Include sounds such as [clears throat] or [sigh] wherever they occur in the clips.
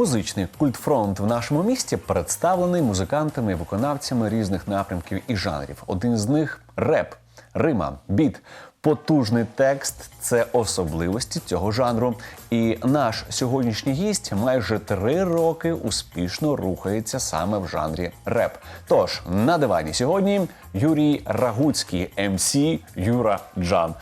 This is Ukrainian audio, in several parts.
Музичний культфронт в нашому місті представлений музикантами і виконавцями різних напрямків і жанрів. Один з них реп, рима, біт. Потужний текст це особливості цього жанру. І наш сьогоднішній гість майже три роки успішно рухається саме в жанрі реп. Тож на дивані сьогодні Юрій Рагуцький, МС Юра Джан.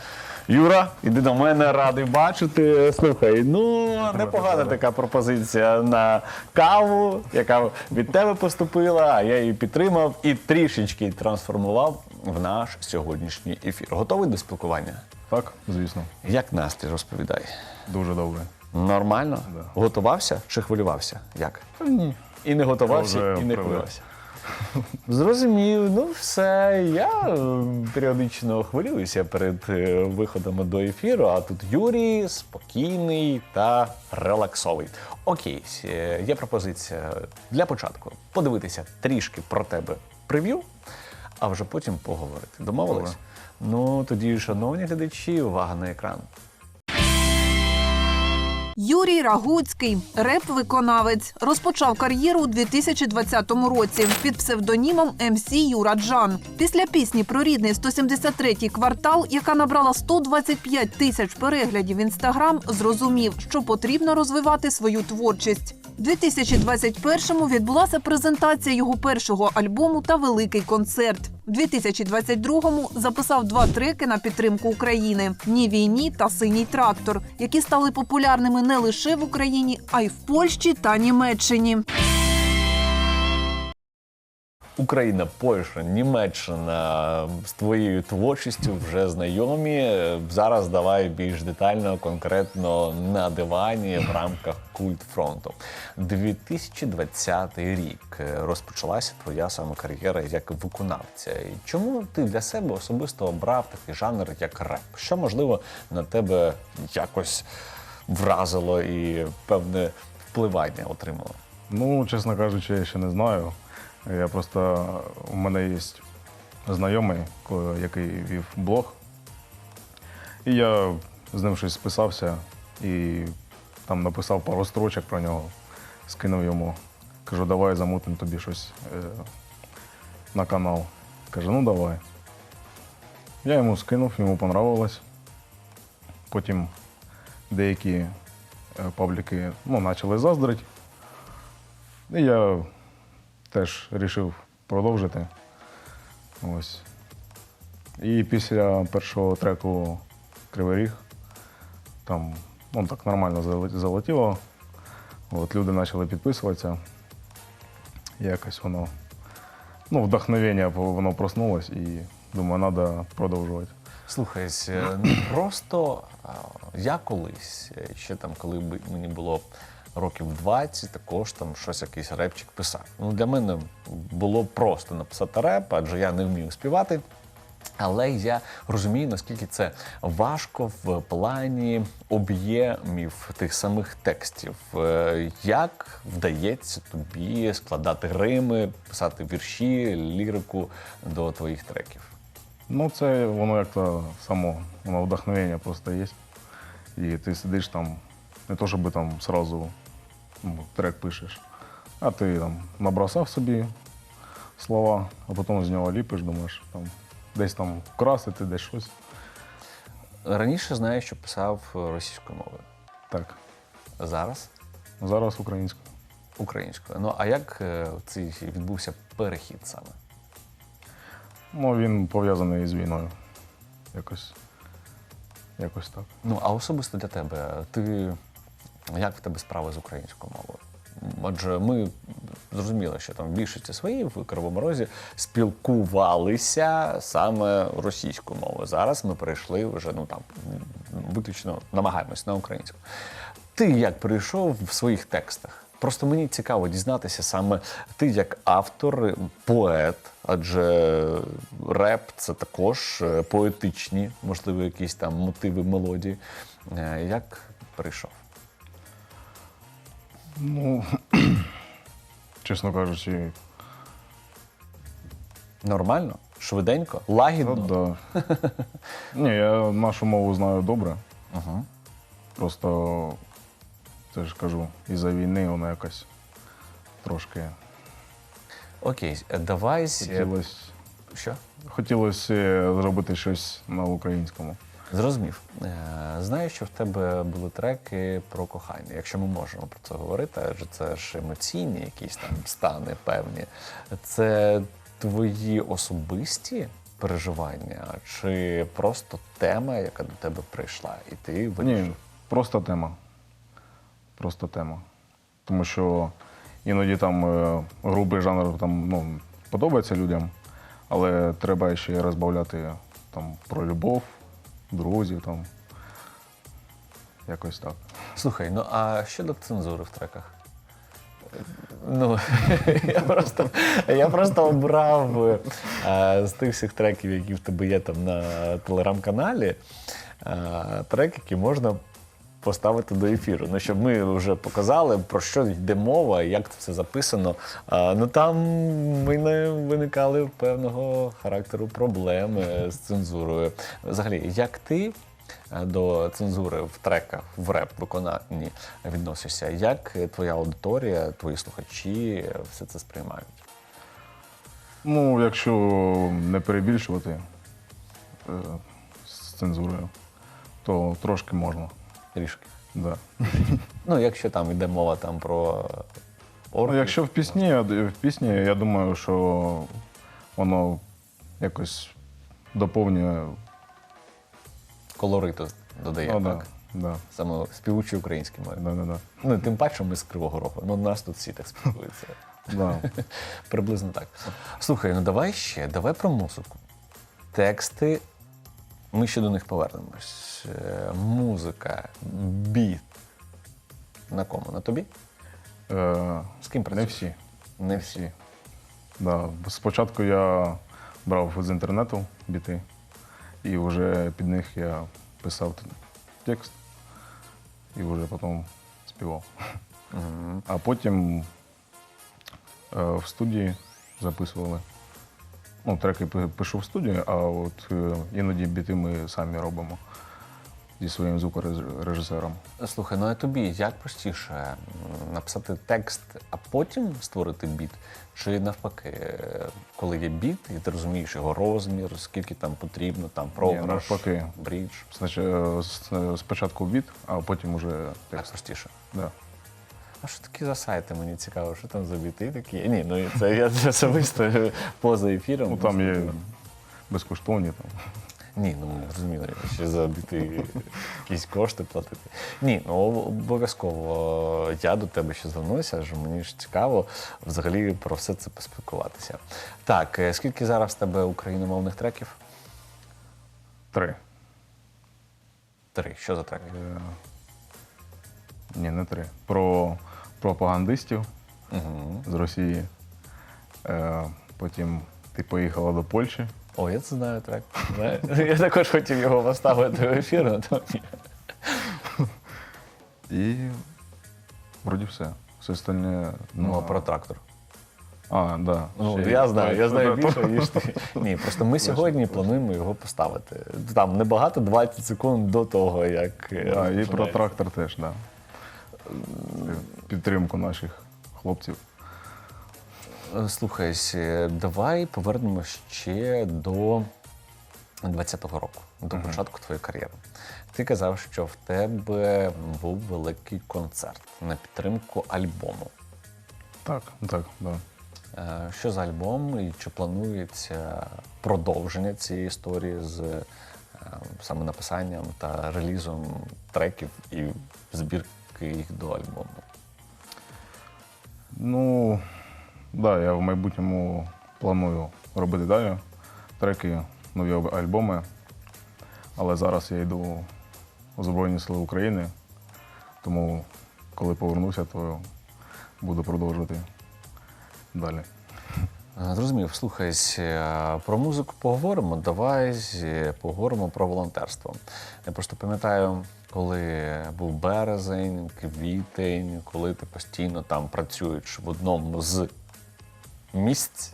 Юра, іди до мене, радий бачити. Слухай, ну непогана така пропозиція на каву, яка від тебе поступила, а я її підтримав і трішечки трансформував в наш сьогоднішній ефір. Готовий до спілкування? Так, звісно, Як настрій розповідай? дуже добре. Нормально? Да. Готувався чи хвилювався? Як? Ні. І не готувався, і не хвилювався. Зрозумів, ну все. Я періодично хвилююся перед е, виходами до ефіру, а тут Юрій спокійний та релаксовий. Окей, е, є пропозиція для початку подивитися трішки про тебе прев'ю, а вже потім поговорити. Домовились? Ну тоді, шановні глядачі, увага на екран. Юрій Рагуцький, реп-виконавець, розпочав кар'єру у 2020 році під псевдонімом МС Юра Джан. Після пісні про рідний 173-й квартал, яка набрала 125 тисяч переглядів в інстаграм, зрозумів, що потрібно розвивати свою творчість. У 2021-му відбулася презентація його першого альбому та великий концерт. У 2022-му записав два треки на підтримку України: Ні війні та синій трактор, які стали популярними не лише в Україні, а й в Польщі та Німеччині. Україна, Польща, Німеччина з твоєю творчістю вже знайомі. Зараз давай більш детально, конкретно на дивані в рамках культ фронту. 2020 рік розпочалася твоя саме кар'єра як виконавця. Чому ти для себе особисто обрав такий жанр, як реп? Що можливо на тебе якось вразило і певне впливання отримало? Ну, чесно кажучи, я ще не знаю. Я просто у мене є знайомий, який вів блог. І я з ним щось списався і там написав пару строчок про нього, скинув йому. Кажу, давай замутимо тобі щось е, на канал. Каже, ну давай. Я йому скинув, йому понравилось. Потім деякі е, пабліки ну, почали заздрити. І я теж вирішив продовжити. Ось. І після першого треку Кривий Ріг там ну, так нормально залетіло. От, люди почали підписуватися. Якось воно, ну, вдохновення воно проснулось і думаю, треба продовжувати. Слухай, е, ну просто я колись, е, ще там, коли мені було років 20, також там щось якийсь репчик писав. Ну, для мене було просто написати реп, адже я не вмію співати. Але я розумію, наскільки це важко в плані об'ємів тих самих текстів. Е, Як вдається тобі складати рими, писати вірші, лірику до твоїх треків? Ну, це воно як-то само, воно вдохновення просто є. І ти сидиш там, не то щоб там сразу ну, трек пишеш, а ти там набросав собі слова, а потім з нього ліпиш, думаєш, там, десь там вкрасити, десь щось. Раніше знаю, що писав російською мовою. Так. Зараз Зараз українською. українською. Ну а як е, цей відбувся перехід саме? Ну, він пов'язаний з війною. Якось. Якось так. Ну а особисто для тебе, ти як в тебе справи з українською мовою? Адже ми зрозуміли, що там в більшості своїй в Кривому Розі спілкувалися саме російською мовою. Зараз ми перейшли вже ну там виключно намагаємось на українську. Ти як прийшов в своїх текстах? Просто мені цікаво дізнатися саме ти як автор, поет, адже реп це також е, поетичні, можливо, якісь там мотиви, мелодії. Е, Як прийшов? Ну, [clears throat] чесно кажучи, Нормально? Швиденько? Лагідно? ну, да. Ні, я нашу мову знаю добре. Ага. Просто Це ж кажу, із-за війни воно якось трошки Окей, е, давай. е, хотілося Що? хотілося зробити щось на українському. Зрозумів. Е, Знаю, що в тебе були треки про кохання. Якщо ми можемо про це говорити, адже це ж емоційні якісь там стани певні. Це твої особисті переживання, чи просто тема, яка до тебе прийшла, і ти вирішив? Ні, просто тема. Просто тема. Тому що іноді там е, грубий жанр там, ну, подобається людям, але треба ще розбавляти там, про любов, друзів. Там. Якось так. Слухай, ну а щодо цензури в треках? Ну, [laughs] я просто, я просто обрав е, з тих всіх треків, які в тебе є там на телеграм-каналі, е, трек, який можна поставити до ефіру. Ну, щоб ми вже показали, про що йде мова, як це все записано. Е, ну там в мене виникали певного характеру проблеми з цензурою. Взагалі, як ти е, до цензури в треках, в реп виконанні відносишся? Як твоя аудиторія, твої слухачі е, все це сприймають? Ну, якщо не перебільшувати е, з цензурою, то трошки можна. Трішки. Да. Ну, якщо там йде мова там про Ну, якщо в пісні, я- в пісні, я думаю, що воно якось доповнює. колориту додає, Ну, так? да, Саме співучі українські мові. да, да, да. Ну, тим паче ми з Кривого Рогу. Ну, нас тут всі так спілкуються. Да. Приблизно так. Слухай, ну давай ще, давай про музику. Тексти, ми ще до них повернемось. Е, Музика, біт. На кому? На тобі? Е, З ким не всі. Не всі. Да. Спочатку я брав з інтернету біти, і вже під них я писав текст і вже потім співав. Мгм. А потім е, в студії записували. Ну, треки пи- пишу в студії, а от е, іноді біти ми самі робимо зі своїм звукорежисером. Слухай, ну а тобі як простіше написати текст, а потім створити біт? Чи навпаки, е, коли є біт, і ти розумієш його розмір, скільки там потрібно, там програш, навпаки. брідж, Значить, е, спочатку біт, а потім уже так простіше. Да. А що такі за сайти? Мені цікаво, що там за біти такі? Ні, ну це я особисто поза ефіром. Ну, там є безкоштовні. Там. Ні, ну зрозуміло, ще за біти якісь кошти платити. Ні, ну обов'язково я до тебе ще звернуся, адже мені ж цікаво взагалі про все це поспілкуватися. Так, е, скільки зараз в тебе україномовних треків? Три. Три. Що за треки? Е, Ні, не три. Про пропагандистів Угу. з Росії. Е, Потім ти поїхала до Польщі. О, я це знаю трек. Я також хотів його поставити в ефір, але то ні. І вроді все. Все остальне. Ну, а про трактор. А, да. Ну, ще я є. знаю, я знаю більше, ніж ти. Ні, просто ми сьогодні плануємо його поставити. Там небагато 20 секунд до того, як. е, Да, і про трактор теж, так. Да. Підтримку наших хлопців. Е, Слухай, е, давай повернемось ще до 20-го року, до початку твоєї кар'єри. Ти казав, що в тебе був великий концерт на підтримку альбому. Так, так, да. Е, Що за альбом і чи планується продовження цієї історії з е, саме написанням та релізом треків і збірки їх до альбому? Ну, да, я в майбутньому планую робити далі треки, нові альбоми. Але зараз я йду у Збройні Сили України, тому коли повернуся, то буду продовжувати далі. Е, Зрозумів, слухай, е, про музику поговоримо. Давай е, поговоримо про волонтерство. Я просто пам'ятаю, коли був березень, квітень, коли ти постійно там працюєш в одному з місць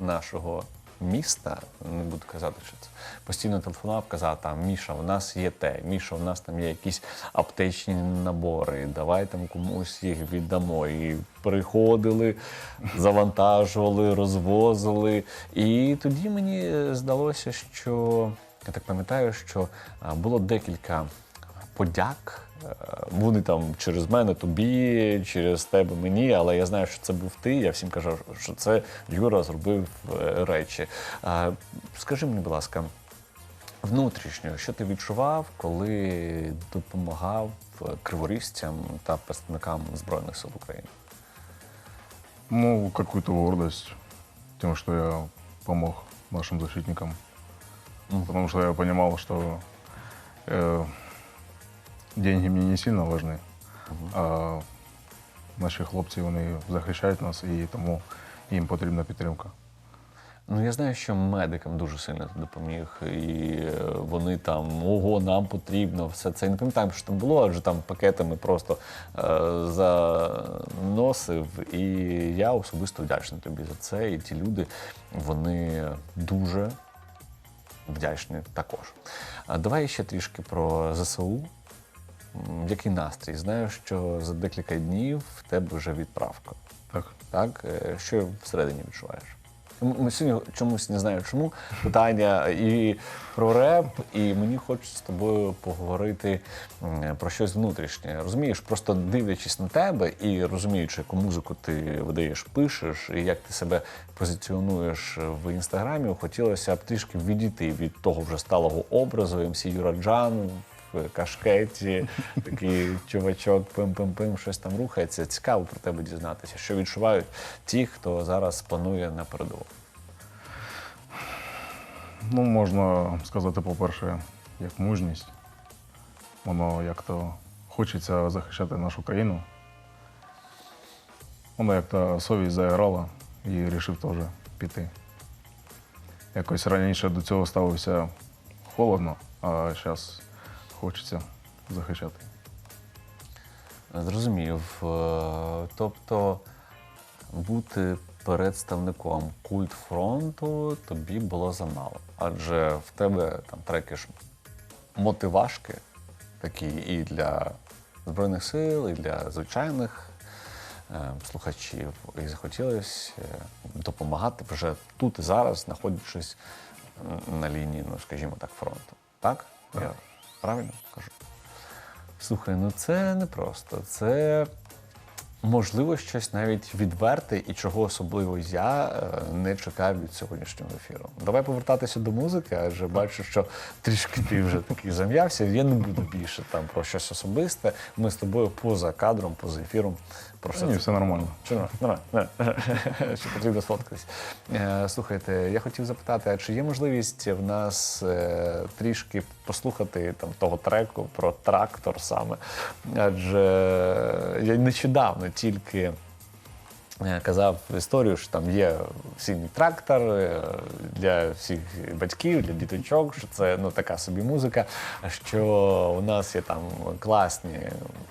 нашого міста, не буду казати, що це постійно телефонував, казав там Міша, у нас є те, Міша, у нас там є якісь аптечні набори, давай там комусь їх віддамо. І приходили, завантажували, розвозили. І тоді мені здалося, що я так пам'ятаю, що було декілька подяк. Е, Вони там через мене тобі, через тебе мені, але я знаю, що це був ти. Я всім кажу, що це Юра зробив е, речі. Скажи мені, будь ласка, внутрішньо, що ти відчував, коли допомагав криворізцям та представникам Збройних сил України? Ну, какую-то гордость тем, что я помог нашим защитникам. Потому что я понимал, что э, деньги мне не сильно важны, а наші хлопці вони захищають нас і тому їм потрібна підтримка. Ну, я знаю, що медикам дуже сильно допоміг, і е, вони там ого, нам потрібно все це. Я не пам'ятаю, що там було, адже там пакетами просто е, заносив. І я особисто вдячний тобі за це. І ті люди, вони дуже вдячні також. Давай ще трішки про ЗСУ. Який настрій? Знаю, що за декілька днів в тебе вже відправка. Так. Так, Е, що всередині відчуваєш? Ми сьогодні чомусь не знаю чому. Питання і про реп, і мені хочеться з тобою поговорити про щось внутрішнє. Розумієш, просто дивлячись на тебе і розуміючи, яку музику ти видаєш, пишеш, і як ти себе позиціонуєш в інстаграмі, хотілося б трішки відійти від того вже сталого образу МС Юра Джан в кашкеті, такий чувачок, пим-пим-пим, щось там рухається. Цікаво про тебе дізнатися, що відчувають ті, хто зараз планує на передову. Ну, можна сказати, по-перше, як мужність. Воно як то хочеться захищати нашу країну. Воно як то совість заіграла і вирішив теж піти. Якось раніше до цього ставився холодно, а зараз хочеться захищати. Зрозумів. Е, Тобто бути представником культ фронту тобі було замало. Адже в тебе там треки ж мотивашки такі і для Збройних сил, і для звичайних е, слухачів. І захотілося е, допомагати вже тут і зараз, знаходячись на лінії, ну скажімо так, фронту. Так? Я правильно кажу? Слухай, ну це не просто. Це можливо щось навіть відверте і чого особливо я е, не чекав від сьогоднішнього ефіру. Давай повертатися до музики, адже бачу, що трішки ти вже такий зам'явся. Я не буду більше там про щось особисте. Ми з тобою поза кадром, поза ефіром про все Ні, все нормально. чи нормально? Нормально. [laughs] Ще потрібно сфоткатись. Е, Слухайте, я хотів запитати, а чи є можливість в нас е, трішки послухати там того треку про трактор саме? Адже я нещодавно тільки. Е, Казав історію, що там є синій трактор е, для всіх батьків, для діточок, що це ну така собі музика. Що у нас є там класні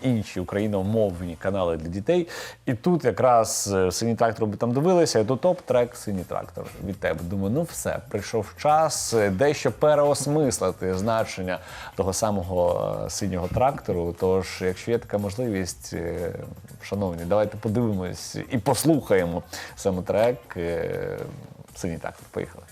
інші україномовні канали для дітей. І тут якраз е, синій трактор би там дивилися, і тут топ-трек синій трактор від тебе. Думаю, ну все, прийшов час дещо переосмислити значення того самого синього трактору. Тож, якщо є така можливість, шановні, давайте подивимось і послухаємо саме трек е, Синій так. Поїхали.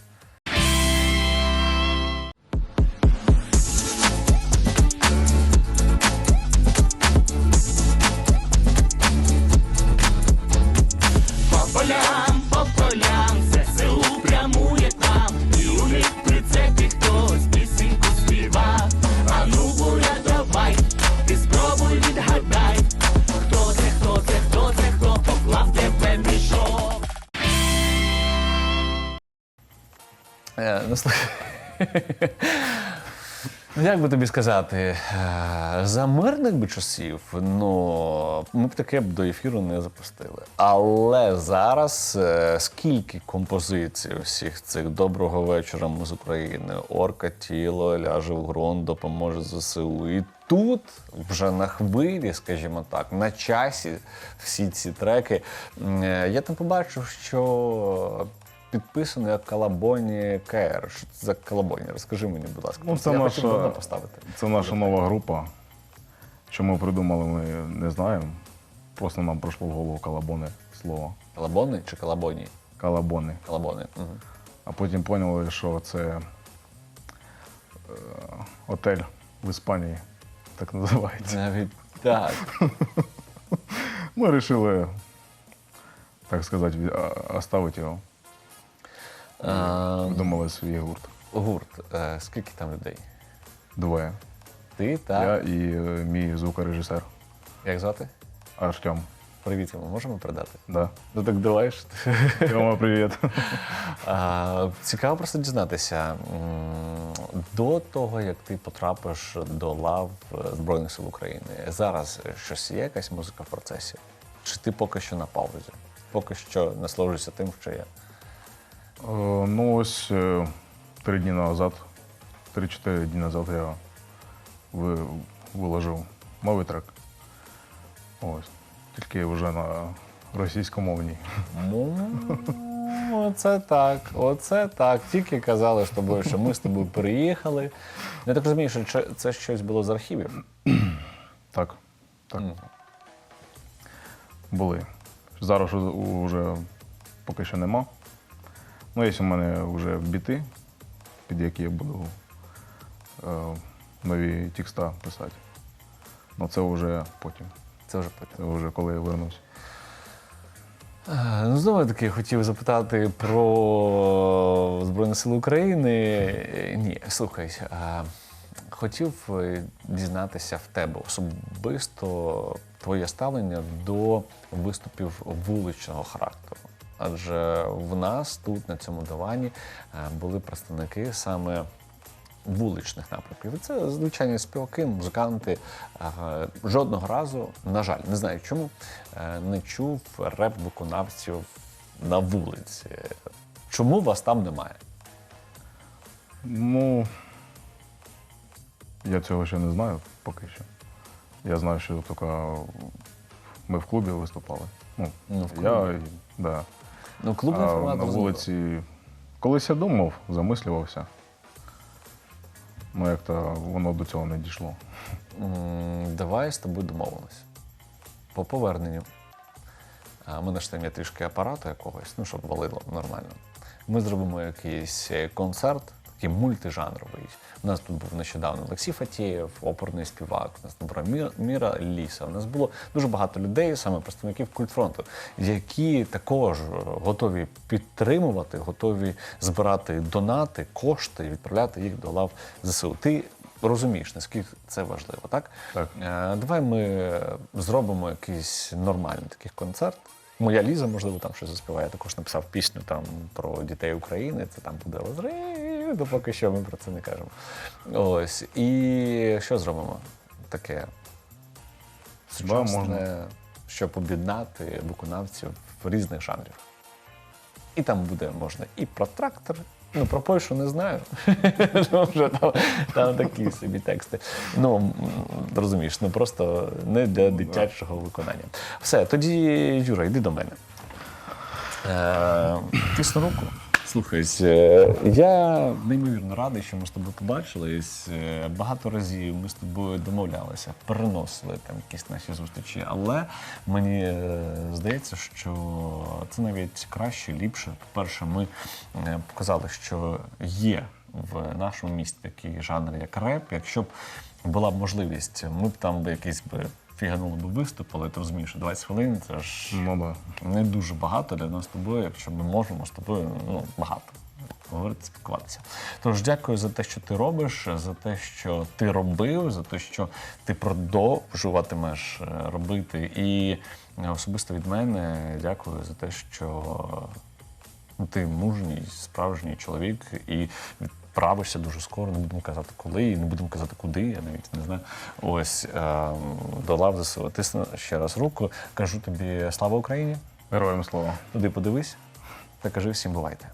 По Ну, як би тобі сказати, е, за мирних би часів, ну ми б таке б до ефіру не запустили. Але зараз е, скільки композицій всіх цих доброго вечора з України, Орка тіло, ляже в ґрунт, допоможе ЗСУ. І тут вже на хвилі, скажімо так, на часі всі ці треки. Е, Я там побачив, що підписано як Калабоні КР. Що це за Калабоні? Розкажи мені, будь ласка. Ну, це я хотів наша- давно поставити. Це наша нова група. Чому придумали, ми не знаємо. Просто нам прийшло в голову калабони слово. Калабони чи Калабоні? Калабони. Калабони. Угу. А потім поняли, що це е, отель в Іспанії, так називається. Навіть так. Ми вирішили, так сказати, від- а- оставити його. А, Думали свій гурт. гурт. Е, Скільки там людей? Двоє. Ти та Я і е, мій звукорежисер як звати? Артем. Привіт йому можемо передати? Да. Ну так давай ж. Тьома, привіт. [laughs] А, цікаво просто дізнатися. м, До того, як ти потрапиш до лав е, Збройних сил України, зараз щось є якась музика в процесі? Чи ти поки що на паузі? Поки що насолоджуєшся тим, що є? Е, Ну, ось е, три дні назад, три-чотири дні назад я виложив новий трек. Ось. Тільки вже на російськомовній. Ну, [laughs] Оце так, оце так. Тільки казали з тобою, що ми з тобою переїхали. Я так розумію, що це- щось було з архівів. [clears throat] Так. Так. Були. Зараз вже поки що нема. Ну, є у мене вже біти, під які я буду е, нові текста писати. Ну це вже потім. Це вже потім. Це вже коли я вернусь. Е, Ну, знову таки хотів запитати про Збройні Сили України. Ні, слухай, е, хотів дізнатися в тебе особисто твоє ставлення до виступів вуличного характеру. Адже в нас тут, на цьому дивані, е, були представники саме вуличних напрямків. І Це звичайні співаки, музиканти. Е, Жодного разу, на жаль, не знаю чому, е, не чув реп-виконавців на вулиці. Чому вас там немає? Ну, я цього ще не знаю поки що. Я знаю, що тільки ми в клубі виступали. Ну, Ну, в клубі. і- да. Ну, клубний а формат на розуміло. вулиці. Колись я думав, замислювався. Ну, як-то воно до цього не дійшло. М, Давай з тобою домовимось. По поверненню. А, У мене ж там є трішки апарату якогось, ну, щоб валило нормально. Ми зробимо якийсь е, концерт, такий мультижанровий. У нас тут був нещодавно Олексій Фатєєв, оперний співак, у нас була Міра Ліса. У нас було дуже багато людей, саме представників культфронту, які також е, готові підтримувати, готові збирати донати, кошти і відправляти їх до лав ЗСУ. Ти розумієш, наскільки це важливо, так? Так. Е, Давай ми зробимо якийсь нормальний такий концерт. Моя Ліза, можливо, там щось заспіває. Я також написав пісню там про дітей України. Це там буде розрив, ну поки що ми про це не кажемо. Ось. І що зробимо? Таке сучасне, можна. щоб об'єднати виконавців різних жанрів. І там буде можна і про трактор. Ну, про Польщу не знаю. [laughs] Ну, вже там, там такі собі тексти. Ну, розумієш, ну просто не для дитячого виконання. Все, тоді, Юра, йди до мене. Е, Тисну руку. Слухай, е, я неймовірно радий, що ми з тобою побачились. Е, Багато разів ми з тобою домовлялися, переносили там якісь наші зустрічі, але мені е, здається, що це навіть краще, ліпше. По-перше, ми показали, що є в нашому місті такий жанр, як реп. Якщо б була б можливість, ми б там би якийсь би фіганули би виступ, але ти розумієш, що 20 хвилин це ж Ну да. не дуже багато для нас з тобою, якщо ми можемо з тобою ну, багато говорити, спілкуватися. Тож дякую за те, що ти робиш, за те, що ти робив, за те, що ти продовжуватимеш е, робити. І е, особисто від мене дякую за те, що ти мужній, справжній чоловік і відправишся дуже скоро. Не будемо казати коли, і не будемо казати куди, я навіть не знаю. Ось е, до лав ЗСУ. Тисну ще раз руку. Кажу тобі слава Україні. Героям слава. Туди подивись та кажи всім бувайте.